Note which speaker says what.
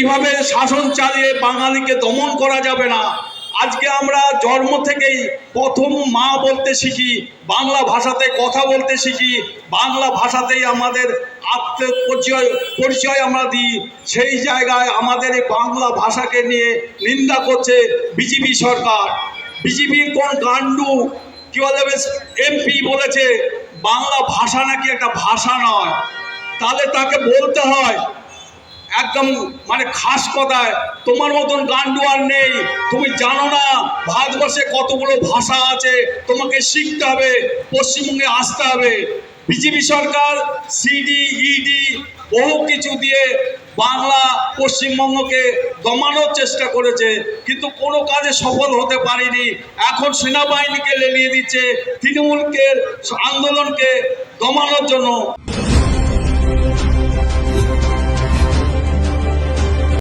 Speaker 1: কীভাবে শাসন চালিয়ে বাঙালিকে দমন করা যাবে না? আজকে আমরা জন্ম থেকেই প্রথম মা বলতে শিখি, বাংলা ভাষাতে কথা বলতে শিখি। বাংলা ভাষাতেই আমাদের আত্ম পরিচয় পরিচয় আমরা দিই। সেই জায়গায় আমাদের এই বাংলা ভাষাকে নিয়ে নিন্দা করছে বিজেপি সরকার। বিজেপির কোন গান্ডু কি বলে, এমপি বলেছে, বাংলা ভাষা নাকি একটা ভাষা নয়। তাহলে তাকে বলতে হয় একদম মানে খাস কথায়, তোমার মতন গান্ডু আর নেই। তুমি জানো না, ভারতবর্ষে কতগুলো ভাষা আছে। তোমাকে শিখতে হবে, পশ্চিমবঙ্গে আসতে হবে। বিজেপি সরকার, সিডি, ইডি, বহু কিছু দিয়ে বাংলা পশ্চিমবঙ্গকে দমানোর চেষ্টা করেছে, কিন্তু কোনো কাজে সফল হতে পারেনি। এখন সেনাবাহিনীকে লেলিয়ে দিচ্ছে, তৃণমূলকে, আন্দোলনকে দমানোর জন্য।